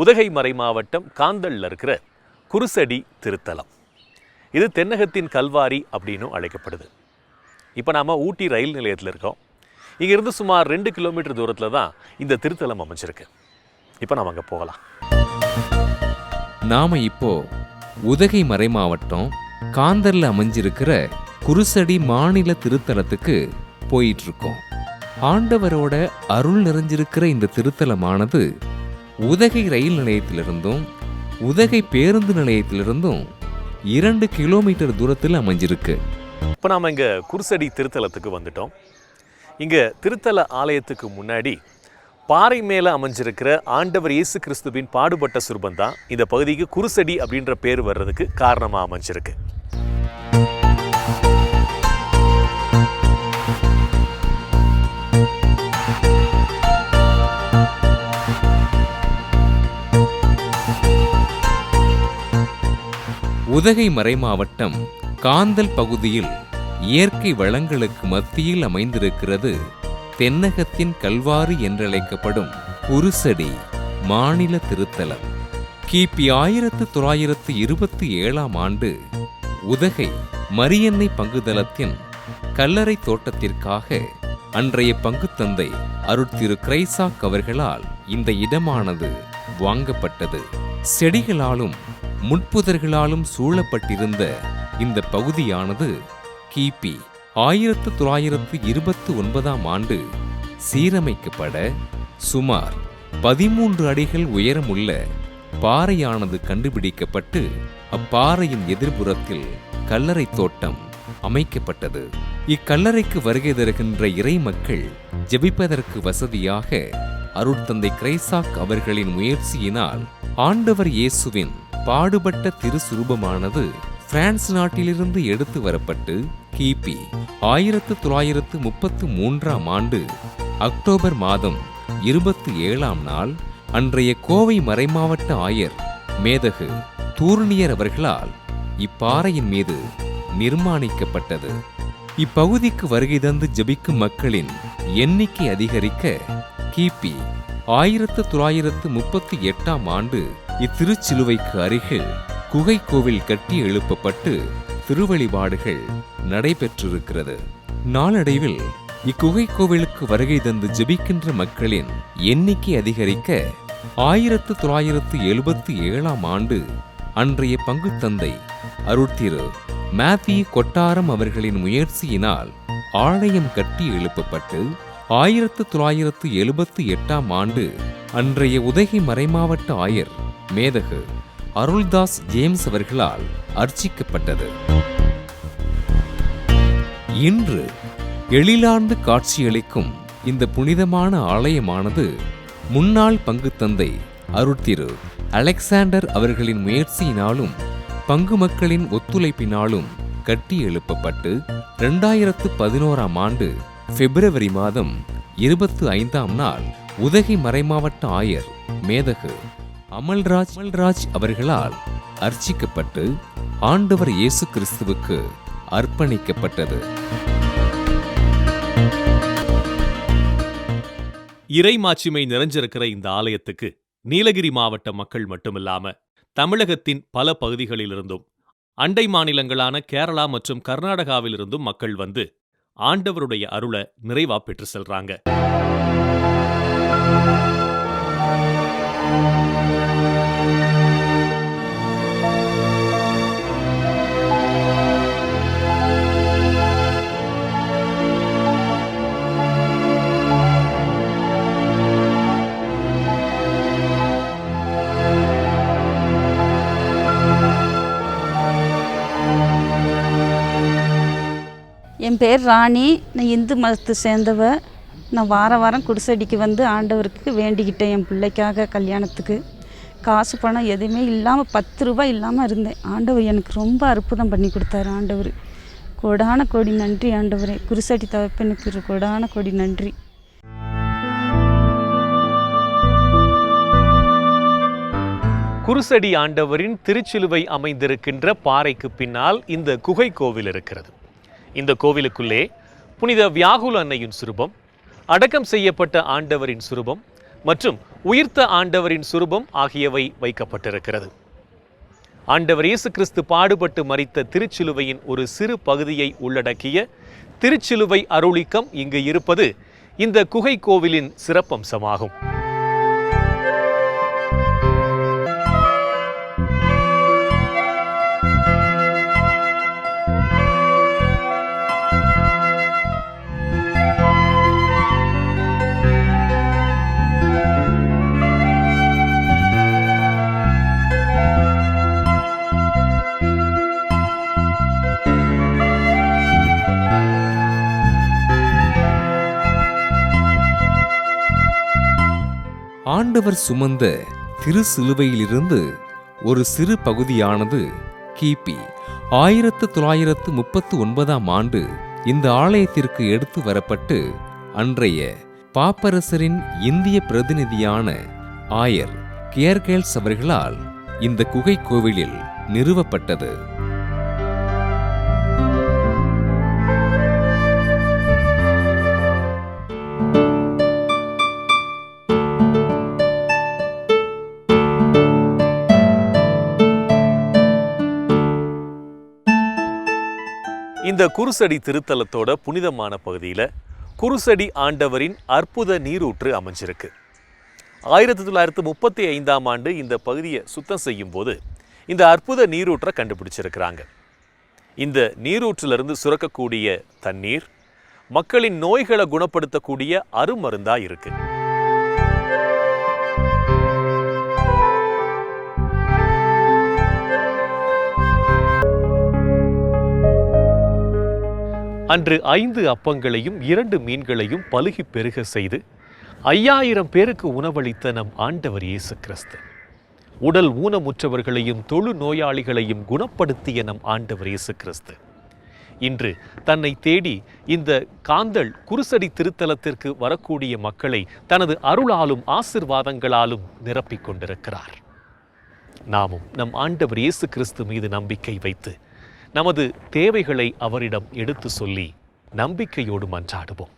உதகை மறை மாவட்டம் காந்தல்ல இருக்கிற குருசடி திருத்தலம். இது தென்னகத்தின் கல்வாரி அப்படின்னும் அழைக்கப்படுது. இப்போ நாம் ஊட்டி ரயில் நிலையத்தில் இருக்கோம். இங்கேருந்து சுமார் ரெண்டு கிலோமீட்டர் தூரத்தில் தான் இந்த திருத்தலம் அமைஞ்சிருக்கு. இப்போ நாம் அங்கே போகலாம். நாம இப்போ உதகை மறை மாவட்டம் காந்தரில் அமைஞ்சிருக்கிற குருசடி மாநில திருத்தலத்துக்கு போயிட்டுருக்கோம் ஆண்டவரோட அருள் நிறைஞ்சிருக்கிற இந்த திருத்தலமானது உதகை ரயில் நிலையத்திலிருந்தும் உதகை பேருந்து நிலையத்திலிருந்தும் இரண்டு கிலோமீட்டர் தூரத்தில் அமைஞ்சிருக்கு. இப்போ நாம் இங்கே குருசடி திருத்தலத்துக்கு வந்துட்டோம். இங்கே திருத்தல ஆலயத்துக்கு முன்னாடி பாறை மேலே அமைஞ்சிருக்கிற ஆண்டவர் இயேசு கிறிஸ்துவின் பாடுபட்ட சுரூபம் தான் இந்த பகுதிக்கு குருசடி அப்படின்ற பேர் வர்றதுக்கு காரணமாக அமைஞ்சிருக்கு. உதகை மறைமாவட்டம் காந்தல் பகுதியில் இயற்கை வளங்களுக்கு மத்தியில் அமைந்திருக்கிறது தென்னகத்தின் கல்வாரி என்றழைக்கப்படும் குருசடி மாநில திருத்தலம். கிபி ஆயிரத்து தொள்ளாயிரத்து இருபத்தி ஏழாம் ஆண்டு உதகை மரியன்னை பங்குதளத்தின் கல்லறை தோட்டத்திற்காக அன்றைய பங்குத்தந்தை அருட்திரு கிரைசாக் அவர்களால் இந்த இடமானது வாங்கப்பட்டது. செடிகளாலும் முட்புதர்களாலும் சூழப்பட்டிருந்த இந்த பகுதியானது கிபி ஆயிரத்து தொள்ளாயிரத்து இருபத்தி ஒன்பதாம் ஆண்டு சீரமைக்கப்பட சுமார் பதிமூன்று அடிகள் உயரமுள்ள பாறையானது கண்டுபிடிக்கப்பட்டு அப்பாறையின் எதிர்புறத்தில் கல்லறை தோட்டம் அமைக்கப்பட்டது. இக்கல்லறைக்கு வருகை தருகின்ற இறை மக்கள் ஜெபிப்பதற்கு வசதியாக அருட்தந்தை கிரைசாக் அவர்களின் முயற்சியினால் ஆண்டவர் இயேசுவின் பாடுபட்ட திருசுரூபமானது பிரான்ஸ் நாட்டிலிருந்து எடுத்து வரப்பட்டு கிபி ஆயிரத்து தொள்ளாயிரத்து முப்பத்து மூன்றாம் ஆண்டு அக்டோபர் மாதம் இருபத்தி ஏழாம் நாள் அன்றைய கோவை மறைமாவட்ட ஆயர் மேதகு தூர்ணியர் அவர்களால் இப்பாறையின் மீது நிர்மாணிக்கப்பட்டது. இப்பகுதிக்கு வருகை தந்து ஜபிக்கும் மக்களின் எண்ணிக்கை அதிகரிக்க கிபி ஆயிரத்து தொள்ளாயிரத்து முப்பத்தி எட்டாம் ஆண்டு இத்திருச்சிலுவைக்கு அருகில் குகை கோவில் கட்டி எழுப்பப்பட்டு திருவழிபாடுகள் நடைபெற்றிருக்கிறது. நாளடைவில் இக்குகை கோவிலுக்கு வருகை தந்து ஜெபிக்கின்ற மக்களின் எண்ணிக்கை அதிகரிக்க ஆயிரத்து தொள்ளாயிரத்து எழுபத்தி ஏழாம் ஆண்டு அன்றைய பங்குத்தந்தை அருட்திரு மேத்யூ கொட்டாரம் அவர்களின் முயற்சியினால் ஆலயம் கட்டி எழுப்பப்பட்டு ஆயிரத்து தொள்ளாயிரத்து எழுபத்தி எட்டாம் ஆண்டு அன்றைய உதகை மறைமாவட்ட ஆயர் மேதகு அருள்தாஸ் ஜேம்ஸ் அவர்களால் அர்ச்சிக்கப்பட்டது. இன்று எழிலாண்டு காட்சியளிக்கும் இந்த புனிதமான ஆலயமானது முன்னாள் பங்கு தந்தை அருட்திரு அலெக்சாண்டர் அவர்களின் முயற்சியினாலும் பங்கு மக்களின் ஒத்துழைப்பினாலும் கட்டி எழுப்பப்பட்டு இரண்டாயிரத்து பதினோராம் ஆண்டு பிப்ரவரி மாதம் இருபத்து ஐந்தாம் நாள் உதகை மறைமாவட்ட ஆயர் மேதகு அமல்ராஜ் அமல்ராஜ் அவர்களால் அர்ச்சிக்கப்பட்டு ஆண்டவர் இயேசு கிறிஸ்துவுக்கு அர்ப்பணிக்கப்பட்டது. இறை மாட்சிமை நிறைஞ்சிருக்கிற இந்த ஆலயத்துக்கு நீலகிரி மாவட்ட மக்கள் மட்டுமில்லாம தமிழகத்தின் பல பகுதிகளிலிருந்தும் அண்டை மாநிலங்களான கேரளா மற்றும் கர்நாடகாவிலிருந்தும் மக்கள் வந்து ஆண்டவருடைய அருளை நிறைவா பெற்று செல்றாங்க. என் பேர் ராணி. நான் இந்து மதத்தை சேர்ந்தவ. நான் வார வாரம் குடிசடிக்கு வந்து ஆண்டவருக்கு வேண்டிக்கிட்டேன் என் பிள்ளைக்காக கல்யாணத்துக்கு. காசு பணம் எதுவுமே இல்லாமல் பத்து ரூபாய் இல்லாமல் இருந்தேன். ஆண்டவர் எனக்கு ரொம்ப அற்புதம் பண்ணி கொடுத்தாரு ஆண்டவர். கொடான கொடி நன்றி ஆண்டவரே. குருசடி தவப்பெனுக்கு கொடான கொடி நன்றி. குருசடி ஆண்டவரின் திருச்சிலுவை அமைந்திருக்கின்ற பாறைக்கு பின்னால் இந்த குகை கோவில் இருக்கிறது. இந்த கோவிலுக்குள்ளே புனித வியாகுல அன்னையின் சுரூபம் அடக்கம் செய்யப்பட்ட ஆண்டவரின் சுரூபம் மற்றும் உயிர்த்த ஆண்டவரின் சுரூபம் ஆகியவை வைக்கப்பட்டிருக்கிறது. ஆண்டவர் இயேசு கிறிஸ்து பாடுபட்டு மறித்த திருச்சிலுவையின் ஒரு சிறு பகுதியை உள்ளடக்கிய திருச்சிலுவை அருளிக்கம் இங்கு இருப்பது இந்த குகை கோவிலின் சிறப்பம்சமாகும். ஆண்டவர் சுமந்த திரு சிலுவையிலிருந்து ஒரு சிறு பகுதியானது கிபி. ஆயிரத்து தொள்ளாயிரத்து முப்பத்து ஒன்பதாம் ஆண்டு இந்த ஆலயத்திற்கு எடுத்து வரப்பட்டு அன்றைய பாப்பரசரின் இந்திய பிரதிநிதியான ஆயர் கியர்கேல்ஸ் அவர்களால் இந்த குகை கோவிலில் நிறுவப்பட்டது. இந்த குருசடி திருத்தலத்தோட புனிதமான பகுதியில் குருசடி ஆண்டவரின் அற்புத நீரூற்று அமைஞ்சிருக்கு. ஆயிரத்தி தொள்ளாயிரத்து முப்பத்தி ஐந்தாம் ஆண்டு இந்த பகுதியை சுத்தம் செய்யும் போது இந்த அற்புத நீரூற்றை கண்டுபிடிச்சிருக்கிறாங்க. இந்த நீரூற்றிலிருந்து சுரக்கக்கூடிய தண்ணீர் மக்களின் நோய்களை குணப்படுத்தக்கூடிய அருமருந்தாக இருக்குது அன்று ஐந்து அப்பங்களையும் இரண்டு மீன்களையும் பழுகி பெருக செய்து ஐயாயிரம் பேருக்கு உணவளித்த நம் ஆண்டவர் இயேசு கிறிஸ்து. உடல் ஊனமுற்றவர்களையும் தொழு நோயாளிகளையும் குணப்படுத்திய நம் ஆண்டவர் இயேசு கிறிஸ்து. இன்று தன்னை தேடி இந்த காந்தள் குருசடி திருத்தலத்திற்கு வரக்கூடிய மக்களை தனது அருளாலும் ஆசிர்வாதங்களாலும் நிரப்பிக் கொண்டிருக்கிறார். நாமும் நம் ஆண்டவர் இயேசு கிறிஸ்து மீது நம்பிக்கை வைத்து நமது தேவைகளை அவரிடம் எடுத்து சொல்லி நம்பிக்கையோடு மன்றாடுவோம்.